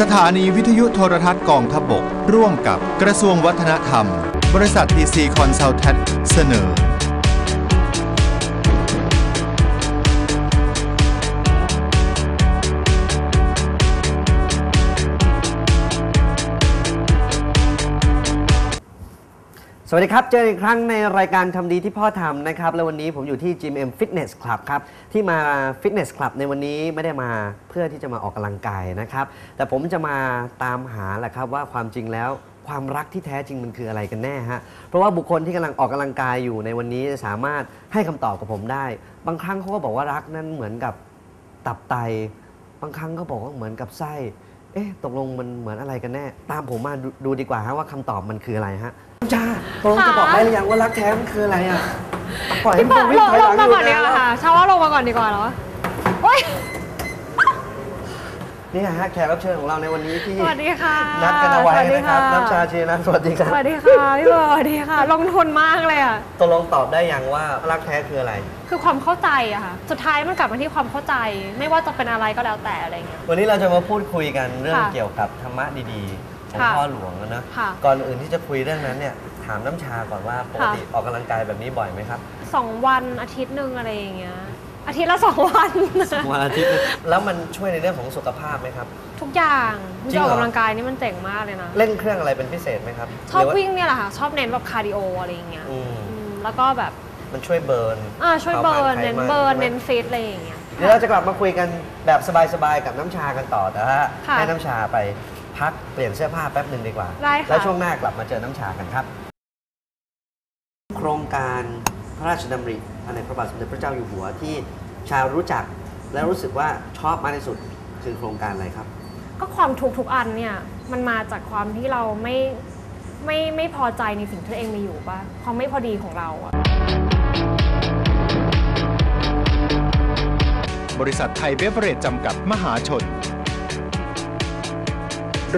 สถานีวิทยุโทรทัศน์กองทบก ร่วมกับกระทรวงวัฒนธรรม บริษัททีซีคอนซัลแทสเสนอ วัสดีครับ เจออีกครั้งในรายการทำดีที่พ่อทำนะครับ แล้ววันนี้ผมอยู่ที่ GMM Fitness Club ครับ ที่มา Fitness Club ในวันนี้ไม่ได้มาเพื่อที่จะมาออกกำลังกายนะครับ แต่ผมจะมาตามหาแหละครับว่าความจริงแล้วความรักที่แท้จริงมันคืออะไรกันแน่ฮะ เพราะว่าบุคคลที่กำลังออกกำลังกายอยู่ในวันนี้จะสามารถให้คำตอบกับผมได้ บางครั้งเขาก็บอกว่ารักนั้นเหมือนกับตับไต บางครั้งก็บอกว่าเหมือนกับไส้ เอ๊ะ ตกลงมันเหมือนอะไรกันแน่ ตามผมมาดดูดีกว่าฮะว่าคำตอบมันคืออะไรฮะ จ้าตกลงจะบอกได้หรือยังว่ารักแท้มันคืออะไรอะปล่อยให้พี่มันเปิดวิ่ลงงถอยลหลังงมาอยู่ก่อนดีกนะว่าค่ะชาว่าลงมาก่อนดีกว่าเหรอโอ๊ยนี่ฮะแขกรับเชิญของเราในวันนี้ที่สวัสดีค่ะนัดกันเอาไว้สวัสดีนะครับค่ะน้ำชาเชียร์นะสวัสดีคสรับวัสดีค่ะพี่เบิร์ดสวัสดีค่ะ ลงทุนมากเลยอะ ตกลงตอบได้ยังว่ารักแท้คืออะไร คือความเข้าใจอะค่ะ สุดท้ายมันกลับมาที่ความเข้าใจ ไม่ว่าจะเป็นอะไรก็แล้วแต่อะไรเงี้ย วันนี้เราจะมาพูดคุยกันเรื่องค่ะ เกี่ยวกับธรรมะดีๆ ของค่ะพ่อหลวงนะค่ะก่อนอื่นที่จะคุยเรื่องนั้นเนี่ยถามน้ำชาก่อนว่าปกติออกกำลังกายแบบนี้บ่อยไหมครับ สองวันอาทิตย์หนึ่งอะไรอย่างเงี้ย อาทิตย์ละสองวัน วันอาทิตย์หนึ่งแล้วมันช่วยในเรื่องของสุขภาพไหมครับ ทุกอย่างจริจะงอเหรออกกำลังกายนี่มันเจ๋งมากเลยนะ เล่นเครื่องอะไรเป็นพิเศษไหมครับชอบหรืาวิ่งเนี่ยแหละค่ะ ชอบเน้นแบบคาร์ดิโออะไรอย่างเงี้ยอืมอืมแล้วก็แบบมันช่วยเบิร์นอ่าช่วยเบิร์น ผาผลาเน้นไขมัเบิร์น ใช่ไหม เน้นฟิตอะไรอย่างเงี้ย เดี๋ยวเราจะกลับมาคุยกันแบบสบายๆ กับน้ำชากันต่อแต่ว่าค่ะ ให้น้ำชาไป พักเปลี่ยนเสื้อผ้าแป๊บหนึ่งดีกว่า ได้ค่ะ แล้วช่วงหน้ากลับมาเจอน้ำชากันครับ โครงการพระราชดำริอันในพระบาทสมเด็จพระเจ้าอยู่หัวที่ชาวรู้จักและรู้สึกว่าชอบมากที่สุดคือโครงการอะไรครับ ก็ความทุกข์ทุกอันเนี่ยมันมาจากความที่เราไม่ไม่ไม่พอใจในสิ่งที่ตัวเองมีอยู่ป่ะความไม่พอดีของเราอะ บริษัทไทยเบเวอเรจจำกัดมหาชน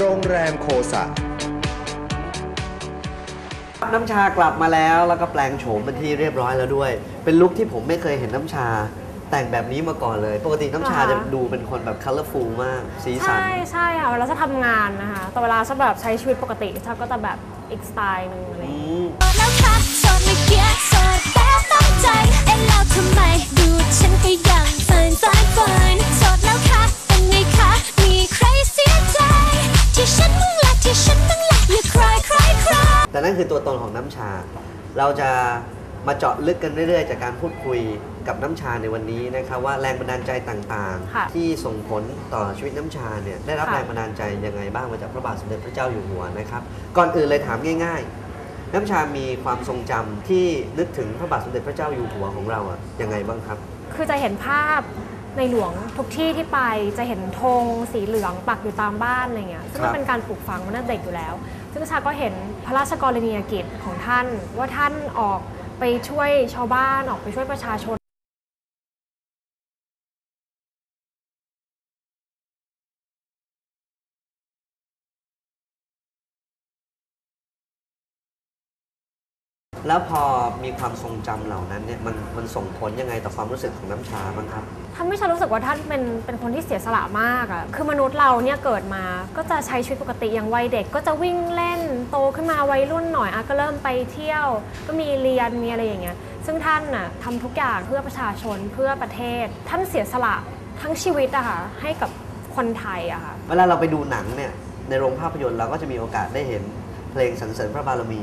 โรงแรมโคสะน้ำชากลับมาแล้วแล้วก็แปลงโฉมเป็นที่เรียบร้อยแล้วด้วย เป็นลุคที่ผมไม่เคยเห็นน้ำชา แต่งแบบนี้มาก่อนเลย ปกติน้ำชาจะดูเป็นคนแบบ colorful มาก สีสัน ใช่ใช่ค่ะเวลาจะทำงานนะคะแต่เวลาจะแบบใช้ชีวิตปกติชาก็จะแบบอีกสไตล์หนึงอะไรออืย่างเงี้ยมแล้วค่ะโสด คือตัวตนของน้ำชา เราจะมาเจาะลึกกันเรื่อยๆ จากการพูดคุยกับน้ำชาในวันนี้นะครับว่าแรงบันดาลใจต่างค่ะๆที่ส่งผลต่อชีวิตน้ำชาเนี่ยได้รับค่ะแรงบันดาลใจยังไงบ้างมาจากพระบาทสมเด็จพระเจ้าอยู่หัวนะครับก่อนอื่นเลยถามง่าย ๆ น้ำชามีความทรงจำที่นึกถึงพระบาทสมเด็จพระเจ้าอยู่หัวของเราอะยังไงบ้างครับ คือจะเห็นภาพ ในหลวงทุกที่ที่ไปจะเห็นธงสีเหลืองปักอยู่ตามบ้านอะไรเงี้ยซึ่งครัมันบเป็นการปลูกฝังมาตั้งแต่เด็กอยู่แล้ว ซึ่งชาก็เห็นพระราชกรณียกิจของท่าน ว่าท่านออกไปช่วยชาวบ้านออกไปช่วยประชาชน แล้วพอมีความทรงจำเหล่านั้นเนี่ยมันมันส่งผลยังไงต่อความรู้สึกของน้ำชาบ้างครับทำให้ฉันรู้สึกว่าท่านเป็นเป็นคนที่เสียสละมากอะคือมนุษย์เราเนี่ยเกิดมาก็จะใช้ชีวิตปกติอย่างวัยเด็ก ก็จะวิ่งเล่นโตขึ้นมาวัยรุ่นหน่อยอะก็เริ่มไปเที่ยว ก็มีเรียนมีอะไรอย่างเงี้ย ซึ่งท่านน่ะทำทุกอย่างเพื่อประชาชนเพื่อประเทศ ท่านเสียสละทั้งชีวิตอะค่ะให้กับคนไทยอะค่ะ เวลาเราไปดูหนังเนี่ยในโรงภาพยนตร์เราก็จะมีโอกาสได้เห็นเพลงสรรเสริญพระบารมี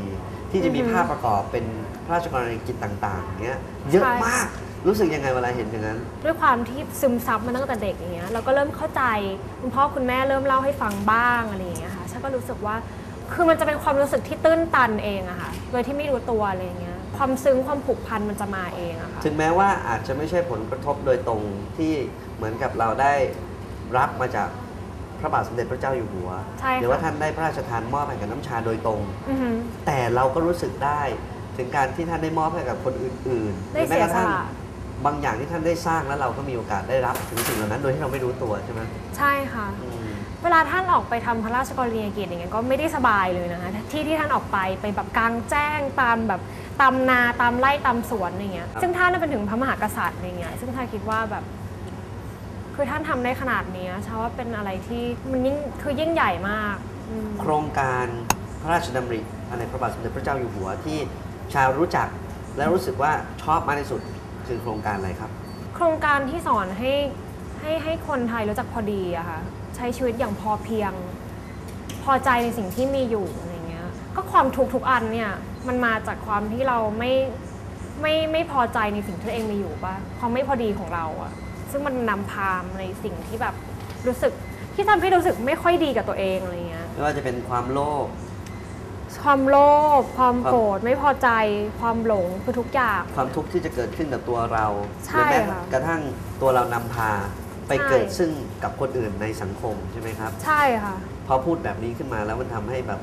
ที่จะมีอือฮึภาพประกอบเป็นพระราชกรณียกิจต่างๆเงี้ยเยอะใช่มากรู้สึกยังไงเวลาเห็นอย่างนั้น ด้วยความที่ซึมซับมาตั้งแต่เด็กอย่างเงี้ยเราก็เริ่มเข้าใจคุณพ่อคุณแม่เริ่มเล่าให้ฟังบ้างอะไรอย่างเงี้ยค่ะฉันก็รู้สึกว่าคือมันจะเป็นความรู้สึกที่ตื้นตันเองอะค่ะโดยที่ไม่รู้ตัวอะไรอย่างเงี้ยความซึ้งความผูกพันมันจะมาเองอะค่ะถึงแม้ว่าอาจจะไม่ใช่ผลกระทบโดยตรงที่เหมือนกับเราได้รับมาจากพ ระบาทสมเด็จพระเจ้าอยู่หัวใช่ค่ะ หรือว่าท่านได้พระราชทานมอบให้กับน้ำชาโดยตรง อือหือ แต่เราก็รู้สึกได้ถึงการที่ท่านได้มอบให้กับคนอื่นๆหได้รือแม้กระทั่งเสียสละ บางอย่างที่ท่านได้สร้างแล้วเราก็มีโอกาสได้รับถึงสิ่งเหล่านั้นโดยที่เราไม่รู้ตัวใช่ไหมใช่ค่ะ อืม เวลาท่านออกไปทำพระราชกรณียกิจอย่างเงี้ยก็ไม่ได้สบายเลยนะคะที่ที่ท่านออกไปไปแบบกลางแจ้งตามแบบตามนาตามไร่ตามสวนอะไรเงี้ยซึ่งท่านน่ะเป็นถึงพระมหากษัตริย์อะไรเงี้ยซึ่งท่านคิดว่าแบบ คือท่านทำได้ขนาดเนี้ยชาว่าเป็นอะไรที่มันยิ่งคือยิ่งใหญ่มากอืม โครงการพระราชดำริอันในพระบาทสมเด็จพระเจ้าอยู่หัวที่ชาวรู้จักและรู้สึกว่าชอบมากที่สุดคือโครงการอะไรครับ โครงการที่สอนให้ให้ให้คนไทยรู้จักพอดีอะค่ะใช้ชีวิตอย่างพอเพียง พอใจในสิ่งที่มีอยู่อะไรเงี้ยก็ความทุกข์ทุกอันเนี่ยมันมาจากความที่เราไม่ไม่ไม่พอใจในสิ่งที่ตัวเองมีอยู่ปะความไม่พอดีของเราอะ ซึ่งมันนำพามในสิ่งที่แบบรู้สึกที่ทำให้รู้สึกไม่ค่อยดีกับตัวเองอะไรเงี้ยไม่ว่าจะเป็นความโลภความโลภความโกรธไม่พอใจความหลงคือทุกอย่าง ความทุกข์ที่จะเกิดขึ้นกับตัวเราหใช่รือแม้ค่ะกระทั่งตัวเรานำพาไปใช่เกิดซึ่งกับคนอื่นในสังคมใช่ไหมครับ ใช่ค่ะพอพูดแบบนี้ขึ้นมาแล้วมันทำให้แบบ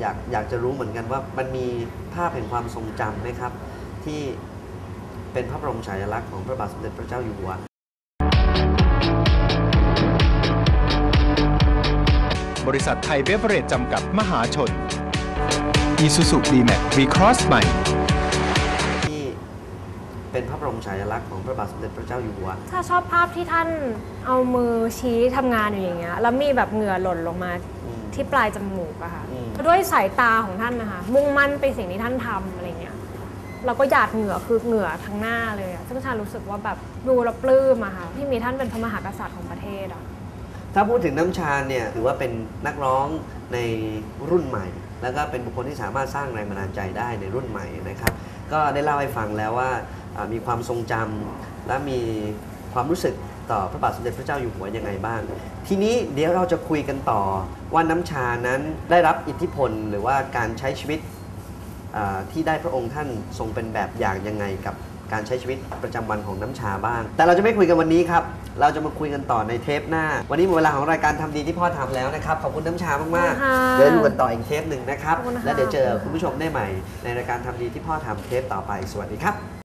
อยากอยากจะรู้เหมือนกันว่ามันมีภาพแห่งความทรงจำไหมครับ ที่ เป็นพระบรมฉายาลักษณ์ของพระบาทสมเด็จพระเจ้าอยู่หัว บริษัทไทยเบเวอเรจจำกัดมหาชน Isuzu D-Max V-Cross ใหม่ ที่เป็นพระบรมฉายาลักษณ์ของพระบาทสมเด็จพระเจ้าอยู่หัว ถ้าชอบภาพที่ท่านเอามือชี้ทำงานอยู่อย่างเงี้ยแล้วมีแบบเหงื่อหล่นลงมาอืมที่ปลายจมูกอะค่ะอืม ด้วยสายตาของท่านนะคะมุ่งมั่นไปสิ่งที่ท่านทำอะไร เราก็หยาดเหงื่อคือเหงื่อทั้งหน้าเลยอะซึ่งชารู้สึกว่าแบบดูแล้วปลื้มอะค่ะที่มีท่านเป็นพระมหากษัตริย์ของประเทศอะถ้าพูดถึงน้ำชาเนี่ยถือว่าเป็นนักร้องในรุ่นใหม่ แล้วก็เป็นบุคคลที่สามารถสร้างแรงบันดาลใจได้ในรุ่นใหม่นะครับ ก็ได้เล่าให้ฟังแล้วว่ามีความทรงจำและมีความรู้สึกต่อพระบาทสมเด็จพระเจ้าอยู่หัวยังไงบ้าง ทีนี้เดี๋ยวเราจะคุยกันต่อว่าน้ำชานั้นได้รับอิทธิพลหรือว่าการใช้ชีวิต ที่ได้พระองค์ท่านทรงเป็นแบบอย่างยังไงกับการใช้ชีวิตประจำวันของน้ำชาบ้าง แต่เราจะไม่คุยกันวันนี้ครับ เราจะมาคุยกันต่อในเทปหน้า วันนี้หมดเวลาของรายการทำดีที่พ่อทำแล้วนะครับ ขอบคุณน้ำชามากค่ะๆเดี๋ยวดูกันต่ออีกเทปหนึ่งนะครับขอบคุณค่ะแล้วเดี๋ยวเจอคุณผู้ชมได้ใหม่ ในรายการทำดีที่พ่อทำเทปต่อไป สวัสดีครับ